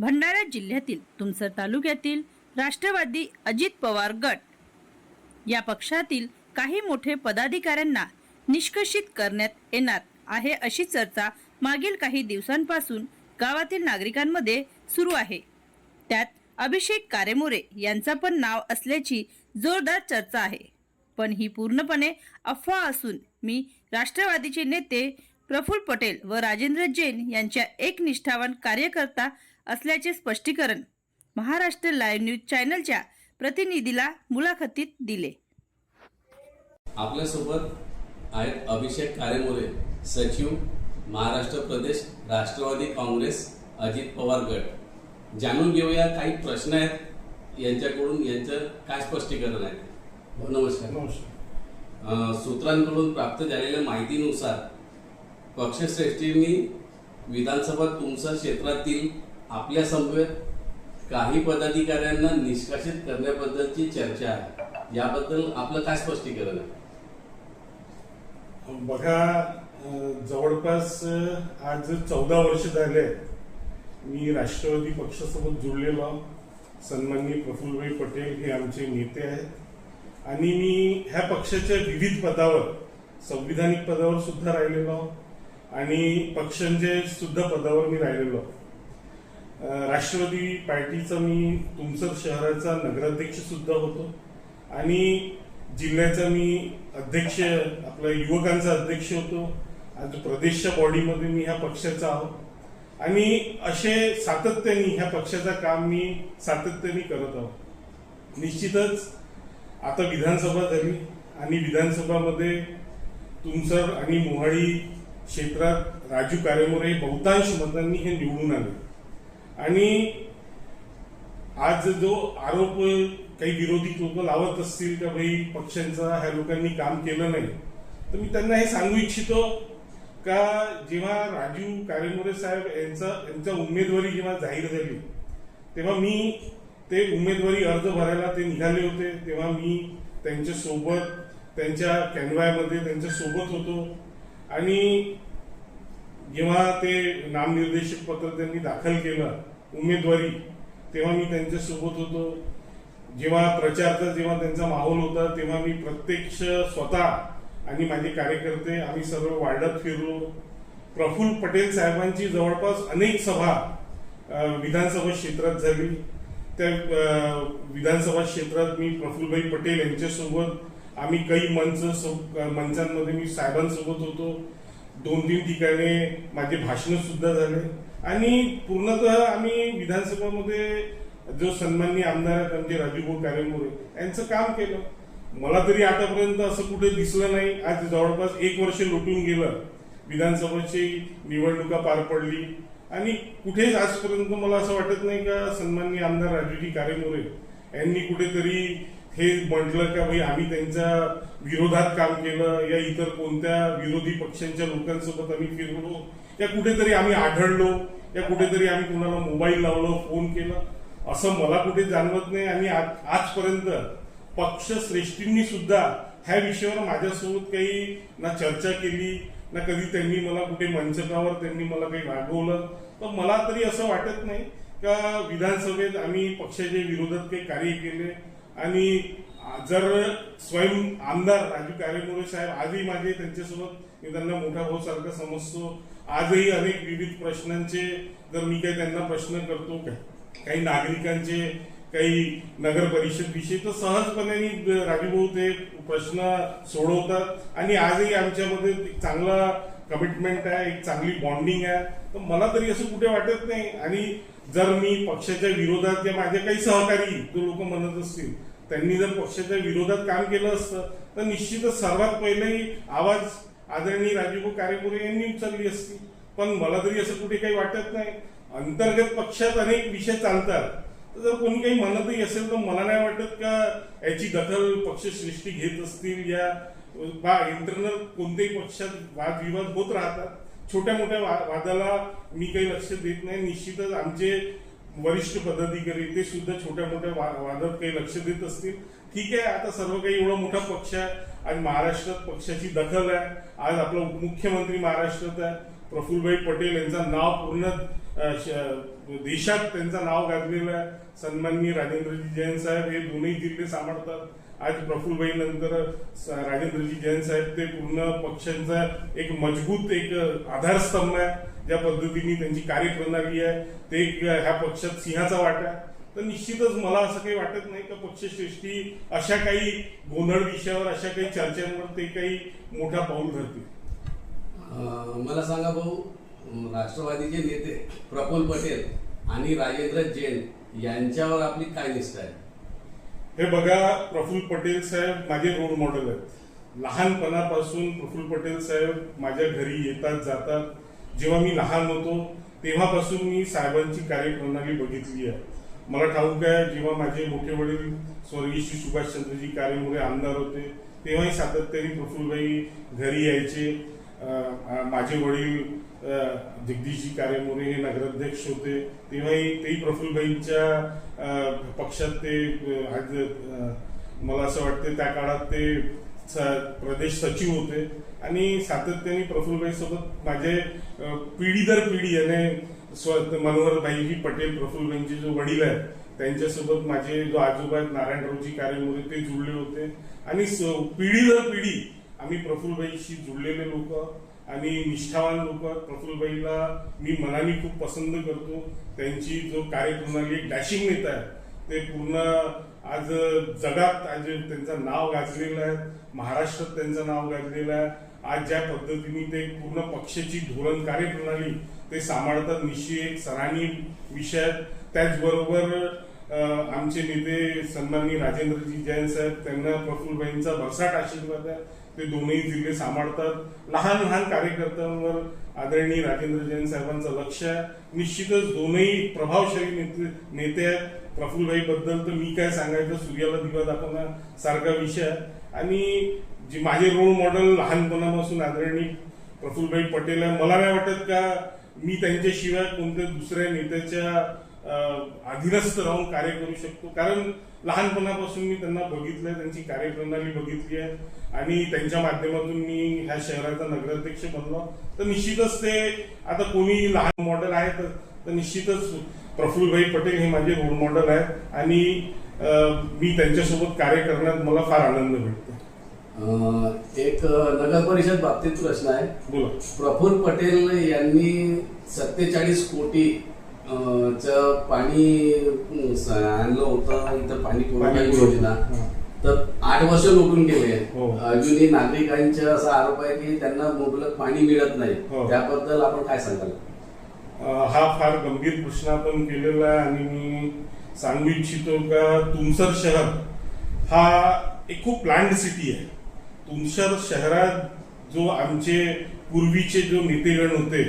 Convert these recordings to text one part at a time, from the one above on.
भंडारा जिल्ह्यातील तुमसर तालुक्यातील राष्ट्रवादी अजित पवार गट. या पक्षातील काही मोठे पदाधिकाऱ्यांना निष्कर्षित करण्यात येणार आहे अशी चर्चा मागील काही दिवसांपासून गावातील नागरिकांमध्ये सुरू आहे. त्यात अभिषेक कारेमोरे यांचा पण नाव असल्याची जोरदार चर्चा आहे. पण ही पूर्णपणे अफवा असून मी राष्ट्रवादीचे नेते प्रफुल्ल पटेल व राजेंद्र जैन यांच्या एक निष्ठावान कार्यकर्ता असल्याचे स्पष्टीकरण महाराष्ट्र लाईव्ह न्यूज चॅनलच्या प्रतिनिधीला मुलाखतीत दिले. आपल्यासोबत आहेत अभिषेक कारेमोरे सचिव महाराष्ट्र प्रदेश राष्ट्रवादी काँग्रेस अजित पवार गट. जाणून घेऊया काही प्रश्न आहेत यांच्याकडून यांचं काय स्पष्टीकरण आहे? हो, नमस्कार. नमस्कार. अं, सूत्रांकडून प्राप्त झालेल्या माहितीनुसार पक्षश्रेष्ठींनी विधानसभा तुमसर क्षेत्रातील आपल्या समवेत काही पदाधिकाऱ्यांना निष्कासित करण्याबद्दलची चर्चा आहे. याबद्दल आपलं काय स्पष्टीकरण आहे? बघा जवळपास आज चौदा वर्ष झाले मी राष्ट्रवादी पक्षासोबत जुळलेलो सन्माननीय प्रफुल्लभाई पटेल हे आमचे नेते आहेत. आणि मी ह्या पक्षाच्या विविध पदावर संविधानिक पदावर सुद्धा राहिलेलो आहो. आणि पक्षांचे सुद्धा पदावर मी राहिलेलो आहो. राष्ट्रवादी पार्टीचा मी तुमसर शहराचा नगराध्यक्ष सुद्धा होतो. आणि जिल्ह्याचा मी अध्यक्ष आपला युवकांचा अध्यक्ष होतो. आज प्रदेशच्या बॉडीमध्ये मी ह्या पक्षाचा आहोत. आणि असे सातत्याने ह्या पक्षाचं काम मी सातत्याने करत आहो निश्चितच आता विधानसभा झाली आणि विधानसभामध्ये तुमसर आणि मोहाळी क्षेत्रात राजू कारेमोरे बहुतांश मतांनी हे निवडून आले. आणि आज जो आरोप काही विरोधी लोक लावत असतील का भाई पक्षांचा ह्या लोकांनी काम केलं नाही. तर मी त्यांना हे सांगू इच्छितो का जेव्हा राजीव कारेमोरे साहेब यांचा यांचा उमेदवारी जेव्हा जाहीर झाली तेव्हा मी ते उमेदवारी अर्ज भरायला ते निघाले होते. तेव्हा मी त्यांच्यासोबत त्यांच्या कॅनवायमध्ये त्यांच्यासोबत होतो. आणि जेव्हा ते नामनिर्देशक पत्र त्यांनी दाखल केलं उमेदवारी. तेव्हा मी त्यांच्यासोबत होतो. जेव्हा प्रचारचा जेव्हा त्यांचा माहोल होता तेव्हा मी प्रत्यक्ष स्वतः आणि माझे कार्यकर्ते आम्ही सर्व वार्डात फिरलो. प्रफुल्ल पटेल साहेबांची जवळपास अनेक सभा विधानसभा क्षेत्रात झाली. त्या विधानसभा क्षेत्रात मी प्रफुल्लभाई पटेल यांच्यासोबत आम्ही काही मंच सो- मंचांमध्ये मी साहेबांसोबत होतो. दोन तीन ठिकाणी माझे भाषण सुद्धा झाले. आणि पूर्णतः आम्ही विधानसभामध्ये जो सन्माननीय आमदार आहेत आमचे राजूभाऊ कारेमोरे यांचं काम केलं. मला तरी आतापर्यंत असं कुठे दिसलं नाही. आज जवळपास एक वर्ष लुटून गेलं. विधानसभेची निवडणुका पार पडली. आणि कुठेच आजपर्यंत मला असं वाटत नाही का सन्माननीय आमदार राजूजी कारेमोरे यांनी कुठेतरी हे म्हटलं का भाई आम्ही त्यांच्या विरोधात काम केलं. या इतर कोणत्या विरोधी पक्षांच्या लोकांसोबत आम्ही फिरलो. या कुठेतरी आम्ही आढळलो या कुठेतरी आम्ही कुणाला मोबाईल लावलो फोन केला. असं मला कुठे जाणवत नाही. आणि आज- आजपर्यंत पक्ष श्रेष्ठींनी सुद्धा ह्या विषयावर माझ्यासोबत काही ना चर्चा केली ना कधी त्यांनी मला कुठे मंचकावर त्यांनी मला काही रागवलं तर मला तरी असं वाटत नाही का विधानसभेत आम्ही पक्षाच्या विरोधात काही कार्य केले आणि जर स्वयं आमदार राजू कारेमोरे साहेब आजही माझे त्यांच्यासोबत मी त्यांना मोठा भाऊ सारखा समजतो. आजही अनेक विविध प्रश्नांचे जर मी काही त्यांना प्रश्न करतो काही नागरिकांचे काही नगर परिषद विषयी तर सहजपणे राजूभाऊ ते प्रश्न सोडवतात. आणि आजही आमच्यामध्ये एक चांगला कमिटमेंट आहे एक चांगली बॉन्डिंग आहे. तर मला तरी असं कुठे वाटत नाही. आणि जर मी पक्षाच्या विरोधात माझे काही सहकारी जो लोक म्हणत असतील त्यांनी जर पक्षाच्या विरोधात काम केलं असतं तर निश्चितच सर्वात पहिलेही आवाज आदरणीय राजूभाऊ कारेपुरे यांनी उचलली असती. पण मला तरी असं कुठे काही वाटत नाही. अंतर्गत पक्षात अनेक विषय चालतात. तर जर कोणी काही म्हणतही असेल तर मला नाही वाटत का याची दखल पक्षश्रेष्ठी घेत असतील या बा इंटरनल कोणत्याही पक्षात वादविवाद होत राहतात. छोट्या मोठ्या वा- वादाला मी काही लक्ष देत नाही. निश्चितच आमचे वरिष्ठ पदाधिकारी ते सुद्धा छोट्या मोठ्या वादात काही लक्ष देत असतील. ठीक आहे आता सर्व काही एवढा मोठा पक्ष आहे आणि महाराष्ट्रात पक्षाची दखल आहे. आज आपला उपमुख्यमंत्री महाराष्ट्रात आहे. प्रफुल्लभाई पटेल यांचं नाव पूर्ण श- देशात त्यांचं नाव गाजलेलं आहे. सन्माननीय राजेंद्रजी जैन साहेब हे दोन्ही जिल्हे सांभाळतात. आज प्रफुल्लभाई नंतर स- राजेंद्रजी जैन साहेब ते पूर्ण पक्षांचा एक मजबूत एक आधारस्तंभ आहे. ज्या पद्धतीने त्यांची कार्यप्रणाली आहे ते ह्या पक्षात सिंहाचा वाटा आहे. तर निश्चितच मला असं काही वाटत नाही का पक्षश्रेष्ठी अशा काही गोंधळ विषयावर अशा काही चर्चांवर ते काही मोठा पाऊल ठरतील मला सांगा भाऊ राष्ट्रवादीचे नेते प्रफुल पटेल आणि राजेंद्र जैन यांच्यावर आपली काय निष्ठा आहे? हे बघा प्रफुल्ल पटेल साहेब माझे रोल मॉडेल आहेत. लहानपणापासून प्रफुल्ल पटेल साहेब माझ्या घरी येतात जातात. जेव्हा मी लहान होतो तेव्हापासून मी साहेबांची कार्यप्रणाली बघितली आहे. मला ठाऊक आहे जेव्हा माझे मोठे वडील स्वर्गीय श्री सुभाषचंद्रजी कारेमुळे आमदार होते तेव्हाही सातत्याने प्रफुल्लभाई घरी यायचे. माझे वडील जगदीशजी कारेमोरे हे नगराध्यक्ष होते. तेव्हाही तेही प्रफुल्लभाईंच्या पक्षात ते आज मला असं वाटते त्या काळात ते स- प्रदेश सचिव होते. आणि सातत्याने प्रफुल्लभाई सोबत माझे पिढी दर पिढी याने स्व मनोहरभाईजी पटेल प्रफुल्लभाईंचे जो वडील आहेत त्यांच्यासोबत माझे जो आजोबा आहेत नारायणरावजी कारेमोरे ते जुळले होते. आणि स- पिढी दर पिढी आम्ही प्रफुल्लबाईशी जुळलेले लोक आणि निष्ठावान लोक. प्रफुल्लबाईला मी मनाने खूप पसंत करतो. त्यांची जो कार्यप्रणाली डॅशिंग नेता आहे ते पूर्ण आज जगात आज त्यांचं नाव गाजलेलं आहे. महाराष्ट्रात त्यांचं नाव गाजलेलं आहे. आज ज्या पद्धतीने ते पूर्ण पक्षाची धोरण कार्यप्रणाली ते सांभाळतात निश्चित एक सराहनीय विषय आहे. त्याचबरोबर आमचे नेते सन्माननीय राजेंद्रजी जैन साहेब त्यांना प्रफुल्लबाईंचा भरसाट आशीर्वाद आहे. ते दोन्ही जिल्हे सांभाळतात. लहान लहान कार्यकर्त्यांवर आदरणीय राजेंद्र जैन साहेबांचं लक्ष आहे. निश्चितच दोनही प्रभावशाली नेते नेते आहेत. प्रफुल्लभाई बद्दल तर मी काय सांगायचं सूर्याला दिवा दाखवणं सारखा विषय आहे. आणि जे माझे रोल मॉडेल लहानपणापासून आदरणीय प्रफुल्लभाई पटेल आहे मला नाही वाटत का मी त्यांच्याशिवाय कोणत्या दुसऱ्या नेत्याच्या अधीनस्थ राहून कार्य करू शकतो. कारण लहानपणापासून मी त्यांना बघितलंय त्यांची कार्यप्रणाली बघितली आहे आणि त्यांच्या माध्यमातून मी ह्या शहराचा नगराध्यक्ष बनलो. तर निश्चितच ते आता कोणी लहान मॉडेल आहे तर- निश्चितच प्रफुल्लभाई पटेल हे माझे रोल मॉडेल आहेत. आणि मी त्यांच्यासोबत कार्य करण्यात मला फार आनंद भेटतो. एक नगर परिषद बाबतीत प्रश्न आहे. बोला. प्रफुल्ल पटेल यांनी सत्तेचाळीस कोटी चं पाणी आणलं होतं इथं पाणी पुरवठा योजना. तर आठ वर्ष लुटून गेले हो. अजूनही नागरिकांचा असा आरोप आहे की त्यांना मुबलक पाणी मिळत नाही हो. त्याबद्दल आपण काय सांगाल हा फार गंभीर प्रश्न आपण केलेला आहे आणि मी सांगू इच्छितो का तुमसर शहर हा एक खूप प्लॅन्ड सिटी आहे तुमसर शहरात जो आमचे पूर्वीचे जो नेतेगण होते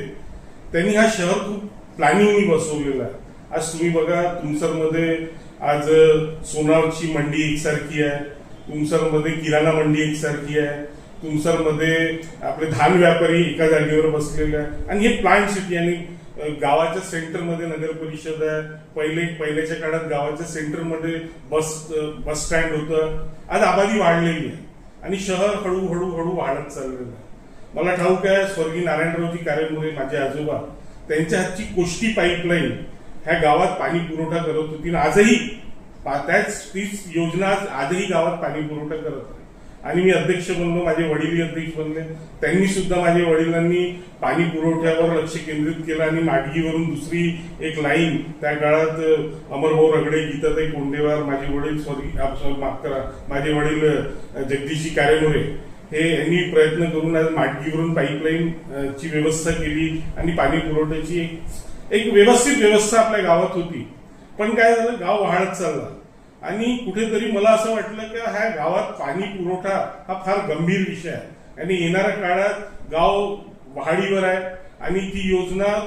त्यांनी हा शहर खूप प्लॅनिंगनी बसवलेला आहे. आज तुम्ही बघा तुमसरमध्ये आज सोनारची मंडी एकसारखी आहे. तुमसरमध्ये किराणा मंडी एकसारखी आहे. तुमसरमध्ये आपले धान व्यापारी एका जागेवर बसलेले आहे. आणि हे प्लांट सिटी आणि गावाच्या सेंटरमध्ये नगर परिषद आहे. पहिले पहिल्याच्या काळात गावाच्या सेंटरमध्ये बस बस स्टँड होतं. आज आबादी वाढलेली आहे. आणि शहर हळूहळू हळू वाढत चाललेलं आहे. मला ठाऊक आहे स्वर्गीय नारायणरावजी कारेमुळे माझे आजोबा त्यांच्या हातची कोष्टी पाईपलाईन ह्या गावात पाणी पुरवठा करत होती. आणि आजही त्याच तीच योजना आज- आजही गावात पाणी पुरवठा करत आहे. आणि मी अध्यक्ष बनलो माझे वडीलही अध्यक्ष बनले. त्यांनी सुद्धा माझ्या वडिलांनी पाणी पुरवठ्यावर लक्ष केंद्रित केलं आणि माडगीवरून दुसरी एक लाईन त्या काळात अमरभाऊ रगडे गीताताई कोंडेवार माझे वडील सॉरी आप- माफ करा. माझे वडील जगदीशी जगदीशजी कारेमोरे हे यांनी प्रयत्न करून आज माडगीवरून पाईपलाईन ची व्यवस्था केली आणि पाणी पुरवठ्याची एक एक व्यवस्थित व्यवस्था आपल्या गावात होती. पण काय झालं? गाव वाढत चालला. आणि कुठेतरी मला असं वाटलं की ह्या गावात पाणी पुरवठा हा फार गंभीर विषय आहे. आणि येणाऱ्या काळात गाव वाढीवर आहे आणि ती योजना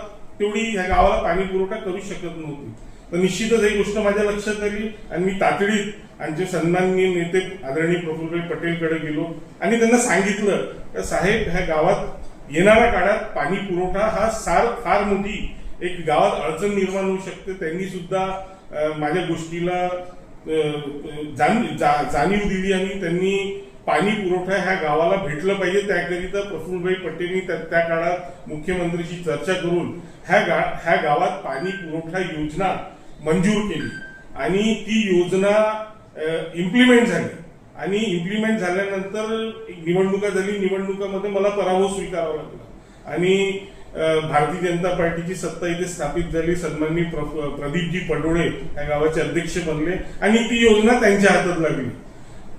तेवढी ह्या गावाला पाणी पुरवठा करू शकत नव्हती. तर निश्चितच ही गोष्ट माझ्या लक्षात आली आणि मी तातडीत आमचे सन्माननीय नेते आदरणीय प्रफुल्लभाई पटेलकडे गेलो आणि त्यांना सांगितलं की साहेब ह्या गावात येणाऱ्या काळात पाणी पुरवठा हा सार फार मोठी एक गावात अडचण निर्माण होऊ शकते. त्यांनी सुद्धा माझ्या गोष्टीला जाण- जा- जाणीव दिली आणि त्यांनी पाणी पुरवठा ह्या गावाला भेटलं पाहिजे. त्याकरिता प्रफुल्लभाई पटेलनी त्या त्या काळात मुख्यमंत्र्यांशी चर्चा करून ह्या गा ह्या गावात पाणी पुरवठा योजना मंजूर केली. आणि ती योजना इम्प्लिमेंट झाली. आणि इम्प्लिमेंट झाल्यानंतर निवडणुका झाली. निवडणुकामध्ये मला पराभव स्वीकारावा लागला. आणि भारतीय जनता पार्टीची सत्ता इथे स्थापित झाली. सन्माननीय प्र- प्रदीपजी पडोळे या गावाचे अध्यक्ष बनले. आणि ती योजना त्यांच्या हातात लागली.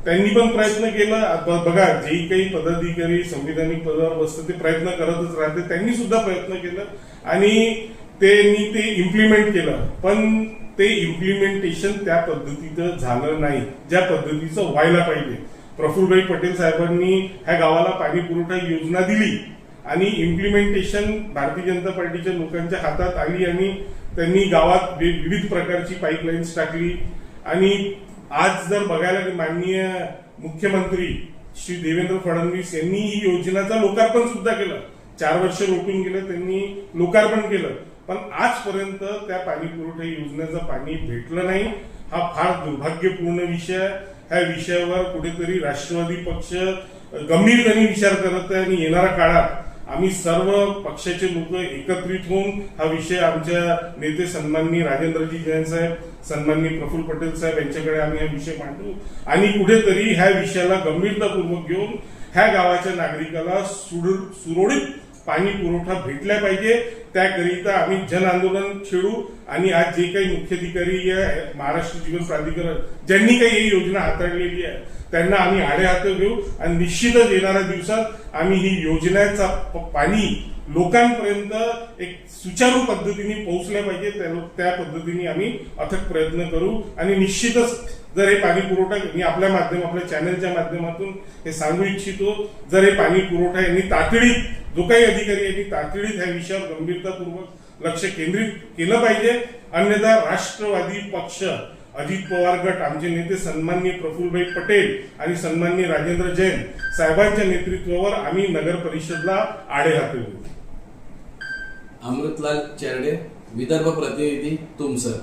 त्यांनी पण प्रयत्न केला. बघा जे काही पदाधिकारी संविधानिक पदावर बसतात ते प्रयत्न करतच राहते. त्यांनी सुद्धा प्रयत्न केला. आणि त्यांनी ते इम्प्लिमेंट केलं. पण ते इम्प्लिमेंटेशन त्या पद्धतीचं झालं नाही. ज्या पद्धतीचं व्हायला पाहिजे. प्रफुल्लभाई पटेल साहेबांनी ह्या गावाला पाणी पुरवठा योजना दिली आणि इम्प्लिमेंटेशन भारतीय जनता पार्टीच्या लोकांच्या हातात आली आणि त्यांनी गावात वि- विविध प्रकारची पाईपलाईन्स टाकली. आणि आज जर बघायला माननीय मुख्यमंत्री श्री देवेंद्र फडणवीस यांनी ही योजनेचं लोकार्पण सुद्धा केलं. चार वर्ष रोटून गेलं त्यांनी लोकार्पण केलं. पण आजपर्यंत त्या पाणी पुरवठा योजनेचं पाणी भेटलं नाही. हा फार दुर्भाग्यपूर्ण विषय आहे. ह्या विषयावर कुठेतरी राष्ट्रवादी पक्ष गंभीरपणे विचार करत आहे आणि येणाऱ्या काळात आम्ही सर्व पक्षाचे लोक एकत्रित होऊन हा विषय आमच्या नेते सन्माननीय राजेंद्रजी जैन साहेब सन्माननीय प्रफुल्ल पटेल साहेब यांच्याकडे आम्ही हा विषय मांडू आणि कुठेतरी ह्या विषयाला गंभीरतापूर्वक घेऊन ह्या गावाच्या नागरिकाला सुड- सुरळीत पाणी पुरवठा भेटला पाहिजे. त्याकरिता आम्ही जन आंदोलन छेडू आणि आज जे काही मुख्याधिकारी महाराष्ट्र जीवन प्राधिकरण ज्यांनी काही ही योजना हाताळलेली आहे त्यांना आम्ही आडे हात घेऊ आणि निश्चितच येणाऱ्या दिवसात आम्ही ही योजनेचा पाणी लोकांपर्यंत एक सुचारू पद्धतीने पोहोचल्या पाहिजे त्या पद्धतीने आम्ही अथक प्रयत्न करू आणि निश्चितच जर हे पाणी पुरवठा मी आपल्या माध्यम आपल्या चॅनलच्या माध्यमातून हे सांगू इच्छितो जर हे पाणी पुरवठा यांनी तातडीत जो काही अधिकारी यांनी तातडीत ह्या विषयावर गंभीरतापूर्वक लक्ष केंद्रित केलं पाहिजे. अन्यथा राष्ट्रवादी पक्ष अजित पवार गट आमचे नेते सन्माननीय प्रफुल्लभाई पटेल आणि सन्माननीय राजेंद्र जैन साहेबांच्या नेतृत्वावर आम्ही नगर परिषदला आडे हाते अमृतलाल चेरडे विदर्भ प्रतिनिधी तुमसर.